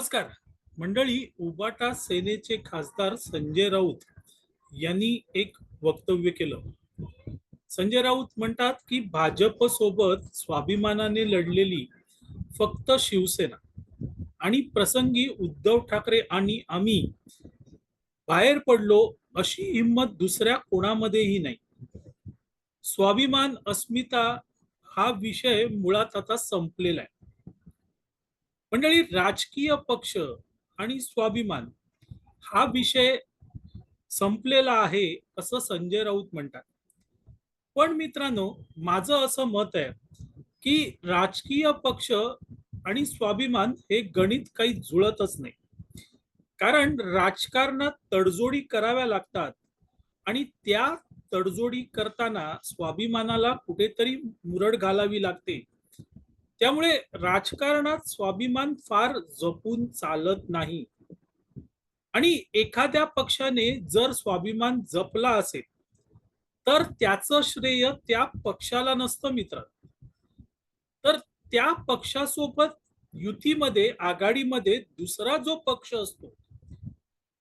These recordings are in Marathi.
नमस्कार. मंडळी उबाटा सेनेचे खासदार संजय राऊत यांनी एक वक्तव्य केलं. संजय राऊत म्हणतात की भाजप सोबत स्वाभिमानाने लढलेली फक्त शिवसेना आणि प्रसंगी उद्धव ठाकरे आणि आम्ही बाहेर पडलो अशी हिंमत दुसऱ्या कोणामध्येही नाही. स्वाभिमान अस्मिता हा विषय मुळात आता संपलेला आहे. मंडळी राजकीय पक्ष आणि स्वाभिमान हा विषय संपलेला आहे असं संजय राऊत म्हणतात. पण मित्रांनो माझं असं मत आहे की राजकीय पक्ष आणि स्वाभिमान हे गणित काही जुळतच नाही. कारण राजकारणात तडजोडी कराव्या लागतात आणि त्या तडजोडी करताना स्वाभिमानाला कुठेतरी मुरड घालावी लागते. त्यामुळे राजकारणात स्वाभिमान फार जपून चालत नाही. आणि एखाद्या पक्षाने जर स्वाभिमान जपला असेल तर त्याचं श्रेय त्या पक्षाला नसतं मित्र. तर त्या पक्षासोबत युतीमध्ये आघाडीमध्ये दुसरा जो पक्ष असतो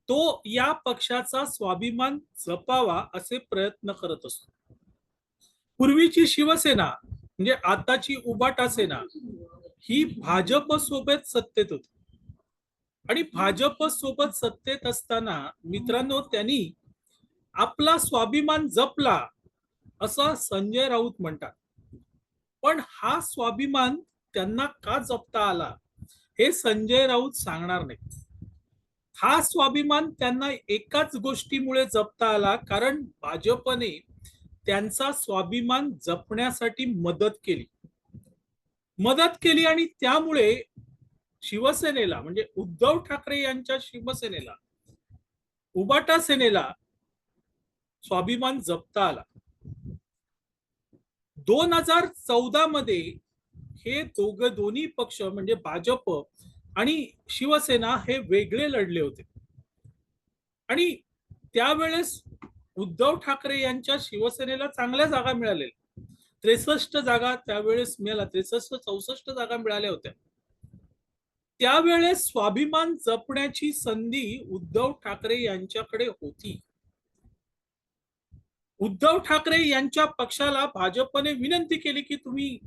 तो या पक्षाचा स्वाभिमान जपावा असे प्रयत्न करत असतो. पूर्वीची शिवसेना म्हणजे आताची उबाट असेना ही भाजप सोबत सत्तेत होती. आणि भाजप सोबत सत्तेत असताना मित्रांनो त्यांनी आपला स्वाभिमान जपला असं संजय राऊत म्हणतात. पण हा स्वाभिमान त्यांना का जपता आला हे संजय राऊत सांगणार नाही. हा स्वाभिमान त्यांना एकाच गोष्टीमुळे जपता आला कारण भाजपने त्यांचा स्वाभिमान जपण्यासाठी मदत केली. मदत केली आणि त्यामुळे शिवसेनेला म्हणजे उद्धव ठाकरे यांच्या शिवसेनेला उबाटा सेनेला स्वाभिमान जपता आला. दोन हजार चौदा मध्ये हे दोघ दोन्ही पक्ष म्हणजे भाजप आणि शिवसेना हे वेगळे लढले होते. आणि त्यावेळेस उद्धव ठाकरे यांच्या शिवसेनेला चांगल्या जागा मिळालेल्या. त्रेसष्ट जागा त्यावेळेस मिळाला त्रेसष्ट चौसष्ट जागा मिळाल्या होत्या. त्यावेळेस स्वाभिमान जपण्याची संधी उद्धव ठाकरे यांच्याकडे होती. उद्धव ठाकरे यांच्या पक्षाला भाजपने विनंती केली की तुम्ही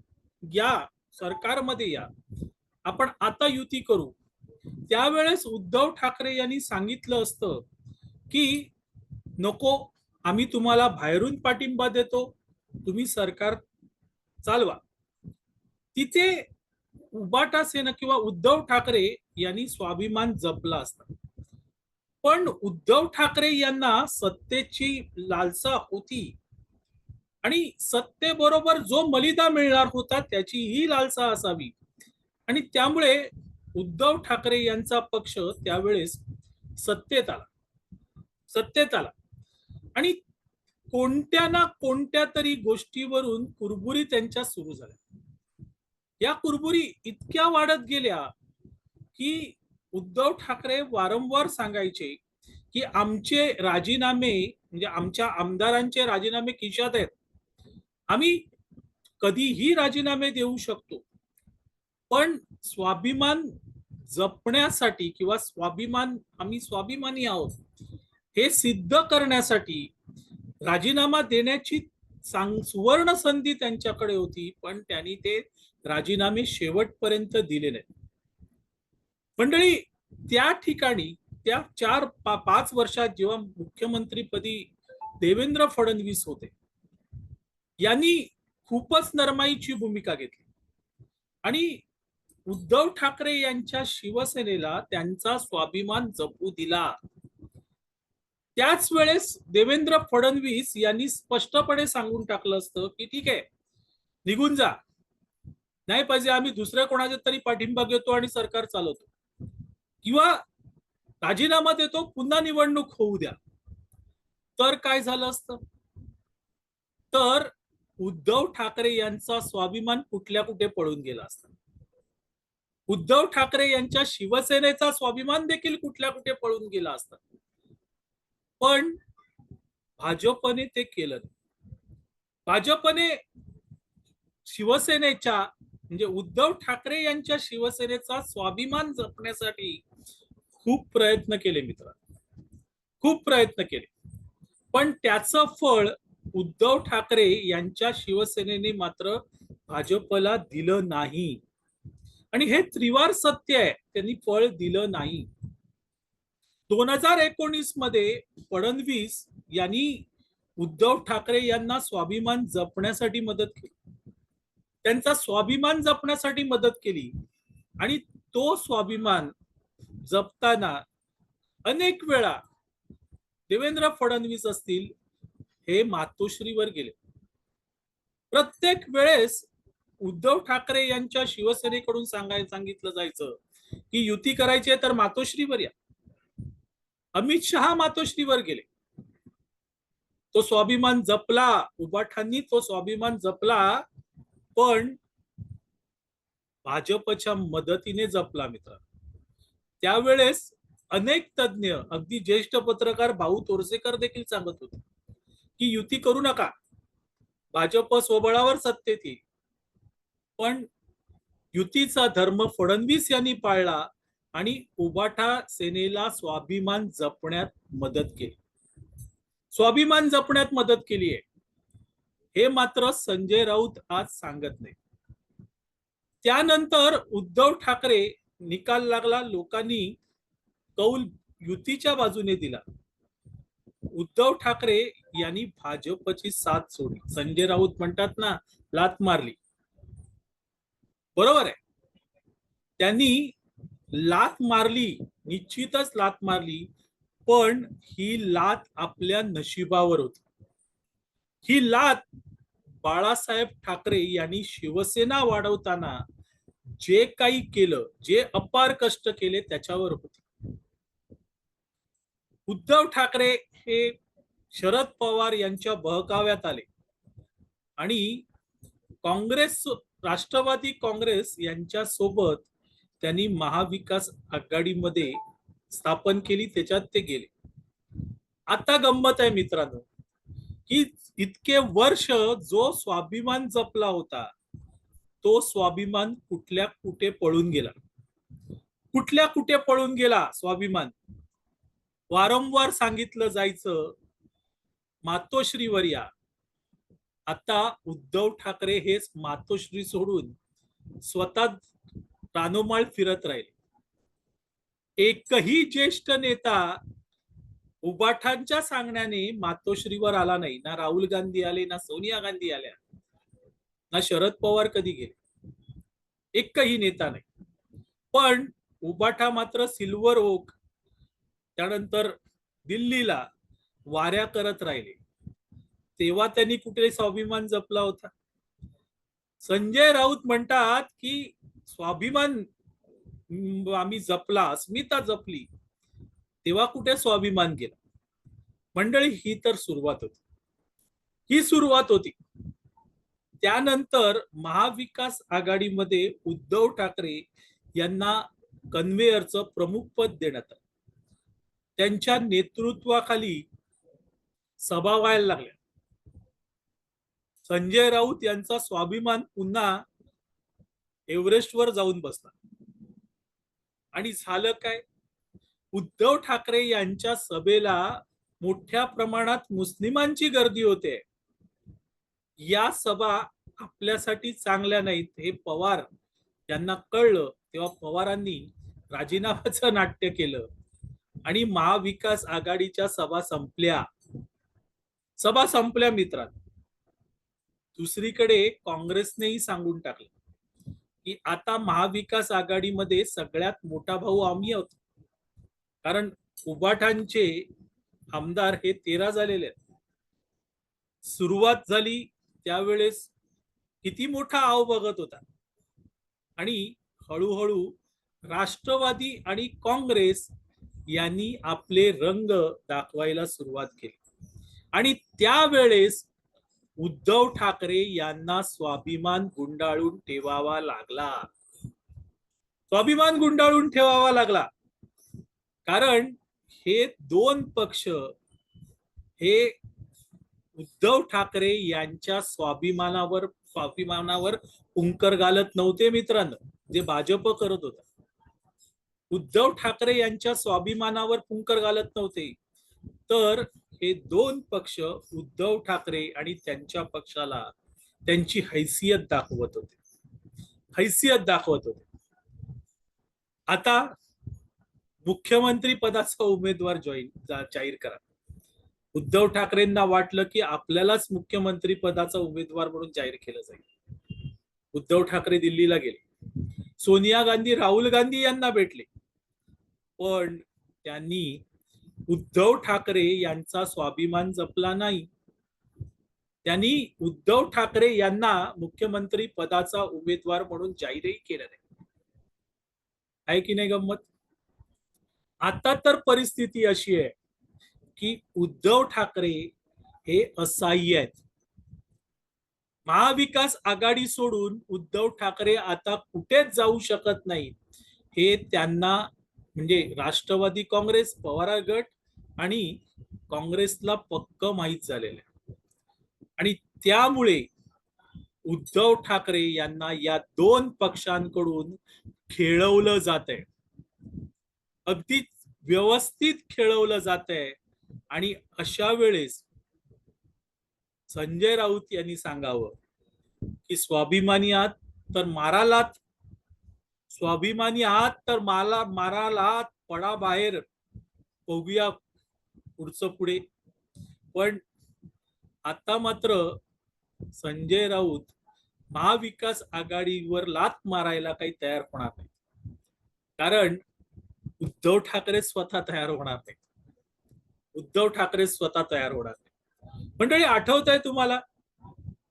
या सरकारमध्ये या. आपण आता युती करू. त्यावेळेस उद्धव ठाकरे यांनी सांगितलं असतं की नको आम्ही तुम्हाला बाहेरून पाठिंबा देतो. तुम्ही सरकार चालवा. तिथे उबाटा सेना किंवा उद्धव ठाकरे यांनी स्वाभिमान जपला असता. पण उद्धव ठाकरे यांना सत्तेची लालसा होती. आणि सत्तेबरोबर जो मलिदा मिळणार होता त्याची ही लालसा असावी. आणि त्यामुळे उद्धव ठाकरे यांचा पक्ष त्यावेळेस सत्तेत आला. सत्तेत आला. आणि कोणत्या ना कोणत्या तरी गोष्टीवरून कुरबुरी त्यांच्या सुरू झाल्या. या कुरबुरी इतक्या वाढत गेल्या की उद्धव ठाकरे वारंवार सांगायचे की आमचे राजीनामे म्हणजे आमच्या आमदारांचे राजीनामे खिशात आहेत. आम्ही कधीही राजीनामे देऊ शकतो. पण स्वाभिमान जपण्यासाठी किंवा स्वाभिमान आम्ही स्वाभिमानी आहोत. हे सिद्ध करण्यासाठी राजीनामा देण्याची सांग सुवर्ण संधी त्यांच्याकडे होती पण त्यांनी ते राजीनामे शेवटपर्यंत दिले नाही मंडळी त्या ठिकाणी त्या चार पा, पाच वर्षात जेव्हा मुख्यमंत्रीपदी देवेंद्र फडणवीस होते यांनी खूपच नरमाईची भूमिका घेतली. आणि उद्धव ठाकरे यांच्या शिवसेनेला त्यांचा स्वाभिमान जपू दिला. त्याच वेळेस देवेंद्र फडणवीस यांनी स्पष्टपणे सांगून टाकलं असतं की ठीक आहे निघून जा. नाही पाहिजे आम्ही दुसऱ्या कोणाच्या तरी पाठिंबा घेतो आणि सरकार चालवतो. किंवा राजीनामा देतो पुन्हा निवडणूक होऊ द्या. तर काय झालं असतं? तर उद्धव ठाकरे यांचा स्वाभिमान कुठल्या कुठे पळून गेला असता? उद्धव ठाकरे यांच्या शिवसेनेचा स्वाभिमान देखील कुठल्या कुठे पळून गेला असता? पण भाजपने ते केलं. भाजपने शिवसेनेच्या म्हणजे उद्धव ठाकरे यांच्या शिवसेनेचा स्वाभिमान जपण्यासाठी खूप प्रयत्न केले मित्र खूप प्रयत्न केले. पण त्याचं फळ उद्धव ठाकरे यांच्या शिवसेनेने मात्र भाजपला दिलं नाही. आणि हे त्रिवार सत्य आहे. त्यांनी फळ दिलं नाही. दोन हजार एकोणीसमध्ये फडणवीस यांनी उद्धव ठाकरे यांना स्वाभिमान जपण्यासाठी मदत केली. त्यांचा स्वाभिमान जपण्यासाठी मदत केली आणि तो स्वाभिमान जपताना अनेक वेळा देवेंद्र फडणवीस असतील हे मातोश्रीवर गेले. प्रत्येक वेळेस उद्धव ठाकरे यांच्या शिवसेनेकडून सांगाय सांगितलं जायचं की युती करायची आहे तर मातोश्रीवर या. अमित शहा मातोश्रीवर गेले. तो स्वाभिमान जपला उबाठांनी तो स्वाभिमान जपला पण भाजपच्या मदतीने जपला मित्र. त्यावेळेस अनेक तज्ज्ञ अगदी ज्येष्ठ पत्रकार भाऊ तोरसेकर देखील सांगत होते की युती करू नका. भाजप स्वबळावर सत्तेत येईल. पण युतीचा धर्म फडणवीस यांनी पाळला आणि उबाठा सेनेला स्वाभिमान जपण्यात मदत केली. स्वाभिमान जपण्यात मदत केली आहे. हे मात्र संजय राऊत आज सांगत नाही. त्यानंतर उद्धव ठाकरे निकाल लागला लोकांनी कौल युतीच्या बाजूने दिला. उद्धव ठाकरे यांनी भाजपची साथ सोडली. संजय राऊत म्हणतात ना लात मारली. बरोबर आहे. त्यांनी लात मारली निश्चितच लात मारली पण ही लात आपल्या नशिबावर होती. ही लात बाळासाहेब ठाकरे यांनी शिवसेना वाढवताना जे काही केलं जे अपार कष्ट केले त्याच्यावर होते. उद्धव ठाकरे हे शरद पवार यांच्या बहकाव्यात आले. आणि काँग्रेस राष्ट्रवादी काँग्रेस यांच्या सोबत त्यांनी महाविकास आघाडीमध्ये स्थापन केली त्याच्यात ते गेले. आता गंमत आहे मित्रांनो की इतके वर्ष जो स्वाभिमान जपला होता तो स्वाभिमान कुठल्या कुठे पळून गेला? कुठल्या कुठे पळून गेला स्वाभिमान? वारंवार सांगितलं जायचं मातोश्रीवर या. आता उद्धव ठाकरे हेच मातोश्री सोडून स्वतः रानोमाळ फिरत राहिले. एकही ज्येष्ठ नेता उबाठांच्या सांगण्याने मातोश्रीवर आला नाही ना राहुल गांधी आले ना सोनिया गांधी आल्या ना शरद पवार कधी गेले. एकही नेता नाही. पण उबाठा मात्र सिल्वर ओक त्यानंतर दिल्लीला वाऱ्या करत राहिले. तेव्हा त्यांनी कुठे स्वाभिमान जपला होता. संजय राऊत म्हणतात की स्वाभिमान आम्ही जपला अस्मिता जपली तेव्हा कुठे स्वाभिमान गेला? मंडळी ही तर सुरुवात होती. ही सुरुवात होती. त्यानंतर महाविकास आघाडीमध्ये उद्धव ठाकरे यांना कन्व्हेअरचं प्रमुख पद देण्यात आलं. त्यांच्या नेतृत्वाखाली सभा व्हायला लागल्या. संजय राऊत यांचा स्वाभिमान पुन्हा एव्हरेस्टवर जाऊन बसला. आणि झालं काय? उद्धव ठाकरे यांच्या सभेला मोठ्या प्रमाणात मुस्लिमांची गर्दी होते. या सभा आपल्यासाठी चांगल्या नाहीत. हे पवार यांना कळलं तेव्हा पवारांनी राजीनामाचं नाट्य केलं. आणि महाविकास आघाडीच्या सभा संपल्या. सभा संपल्या मित्रांनो. दुसरीकडे काँग्रेसनेही सांगून टाकलं की आता महाविकास आघाडीमध्ये सगळ्यात मोठा भाऊ आम्ही आहोत. कारण उबाठांचे आमदार हे तेरा झालेले आहेत. सुरुवात झाली त्यावेळेस किती मोठा आव बघत होता. आणि हळूहळू राष्ट्रवादी आणि काँग्रेस यांनी आपले रंग दाखवायला सुरुवात केली. आणि त्यावेळेस उद्धव ठाकरे यांना स्वाभिमान गुंडाळून ठेवावा लागला. स्वाभिमान गुंडाळून ठेवावा लागला. कारण हे दोन पक्ष हे उद्धव ठाकरे यांच्या स्वाभिमानावर स्वाभिमानावर पुंकर घालत नव्हते मित्रांनो जे भाजप करत होता. उद्धव ठाकरे यांच्या स्वाभिमानावर पुंकर घालत नव्हते. तर हे दोन पक्ष उद्धव ठाकरे आणि त्यांच्या पक्षाला त्यांची हैसियत दाखवत होते. हैसियत दाखवत होते. आता मुख्यमंत्री पदाचा उमेदवार जॉईन जाहीर करा. उद्धव ठाकरेंना वाटलं की आपल्यालाच मुख्यमंत्री पदाचा उमेदवार म्हणून जाहीर केलं जाईल. उद्धव ठाकरे दिल्लीला गेले. सोनिया गांधी राहुल गांधी यांना भेटले. पण त्यांनी उद्धव ठाकरे यांचा स्वाभिमान जपला नाही. त्यांनी उद्धव ठाकरे यांना मुख्यमंत्री पदाचा उमेदवार म्हणून जाहीरही केलं नाही. आहे की नाही गंमत? आता तर परिस्थिती अशी आहे की उद्धव ठाकरे हे असहाय्य आहेत. महाविकास आघाडी सोडून उद्धव ठाकरे आता कुठेच जाऊ शकत नाही हे त्यांना म्हणजे राष्ट्रवादी काँग्रेस पवार गट आणि काँग्रेसला पक्क माहीत झालेलं आहे. आणि त्यामुळे उद्धव ठाकरे यांना या दोन पक्षांकडून खेळवलं जात आहे अगदी व्यवस्थित खेळवलं जात आहे आणि अशा वेळेस संजय राऊत यांनी सांगावं की स्वाभिमानी आहात तर मारालात. स्वाभिमानी आहात तर माला मारालात पडा बाहेर. बघूया पुढचं पुढे. पण आता मात्र संजय राऊत महाविकास आघाडीवर लात मारायला काही तयार होणार नाही कारण उद्धव ठाकरे स्वतः तयार होणार नाही उद्धव ठाकरे स्वतः तयार होणार नाही मंडळी आठवत आहे तुम्हाला?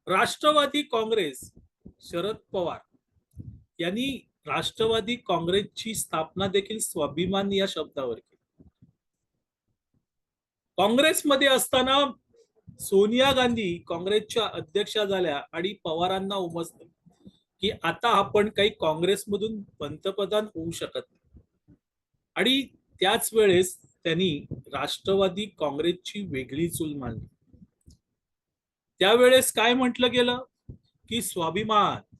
राष्ट्रवादी काँग्रेस शरद पवार यांनी राष्ट्रवादी काँग्रेसची स्थापना देखील स्वाभिमान या शब्दावर केली. काँग्रेसमध्ये असताना सोनिया गांधी काँग्रेसच्या अध्यक्षा झाल्या आणि पवारांना उमजलं की आता आपण काही काँग्रेसमधून पंतप्रधान होऊ शकत नाही. आणि त्याच वेळेस त्यांनी राष्ट्रवादी काँग्रेसची वेगळी चूल मांडली. त्यावेळेस काय म्हटलं गेलं? की स्वाभिमान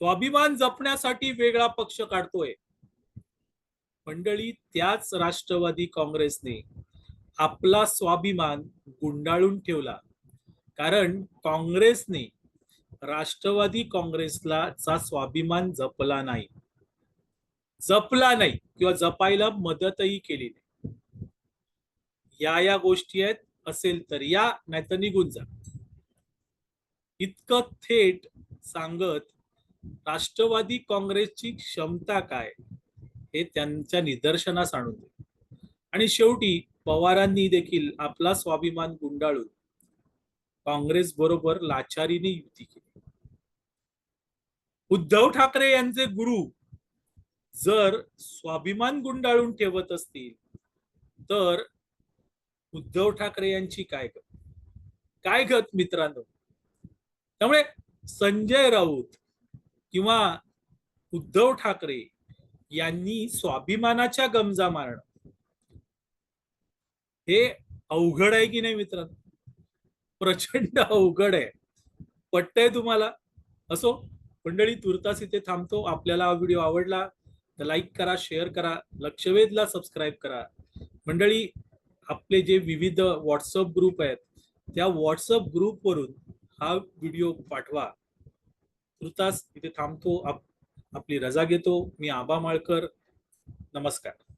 स्वाभिमान जपण्यासाठी वेगळा पक्ष काढतोय. मंडळी त्याच राष्ट्रवादी काँग्रेसने आपला स्वाभिमान गुंडाळून ठेवला. कारण काँग्रेसने राष्ट्रवादी काँग्रेसला चा स्वाभिमान जपला नाही. जपला नाही किंवा जपायला मदतही केली नाही. या या गोष्टी आहेत असेल तर या नाहीतर निघून जा. इतकं थेट सांगत राष्ट्रवादी काँग्रेसची क्षमता काय? हे त्यांच्या निदर्शनास आणून दे. आणि शेवटी पवारांनी देखील आपला स्वाभिमान गुंडाळून काँग्रेस बरोबर लाचारीने युती केली. उद्धव ठाकरे यांचे गुरु जर स्वाभिमान गुंडाळून ठेवत असतील तर उद्धव ठाकरे यांची काय गत? काय गत मित्रांनो? त्यामुळे संजय राऊत किंवा उद्धव ठाकरे यांनी स्वाभिमानाच्या गमजा मारणं. हे अवघड आहे की नाही मित्रांनो? प्रचंड अवघड आहे. पटतंय तुम्हाला? असो मंडळी तुर्तास इथे थांबतो. आपल्याला हा व्हिडिओ आवडला तर लाईक करा शेअर करा लक्षवेधला सबस्क्राईब करा. मंडळी आपले जे विविध व्हॉट्सअप ग्रुप आहेत त्या व्हॉट्सअप ग्रुपवरून हा व्हिडिओ पाठवा. तुर्तास इथे थांबतो आप आपली रजा घेतो. मी आबा माळकर. नमस्कार.